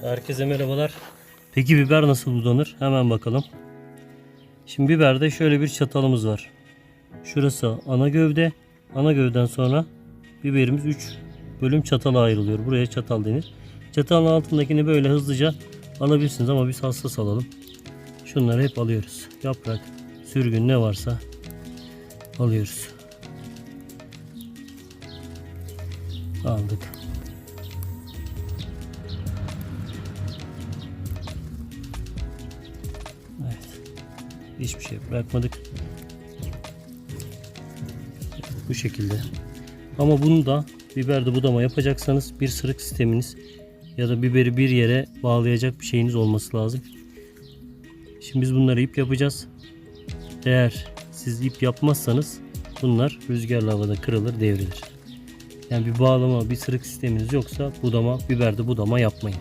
Herkese merhabalar. Peki biber nasıl budanır? Hemen bakalım. Şimdi biberde şöyle bir çatalımız var. Şurası ana gövde. Ana gövden sonra biberimiz 3 bölüm çatala ayrılıyor. Buraya çatal denir. Çatalın altındakini böyle hızlıca alabilirsiniz ama biz hassas alalım. Şunları hep alıyoruz. Yaprak, sürgün ne varsa alıyoruz. Aldık. Hiçbir şey bırakmadık. Bu şekilde. Ama bunu da biberde budama yapacaksanız bir sırık sisteminiz ya da biberi bir yere bağlayacak bir şeyiniz olması lazım. Şimdi biz bunları ip yapacağız. Eğer siz ip yapmazsanız bunlar rüzgarla havada kırılır, devrilir. Yani bir bağlama, bir sırık sisteminiz yoksa budama, biberde budama yapmayın.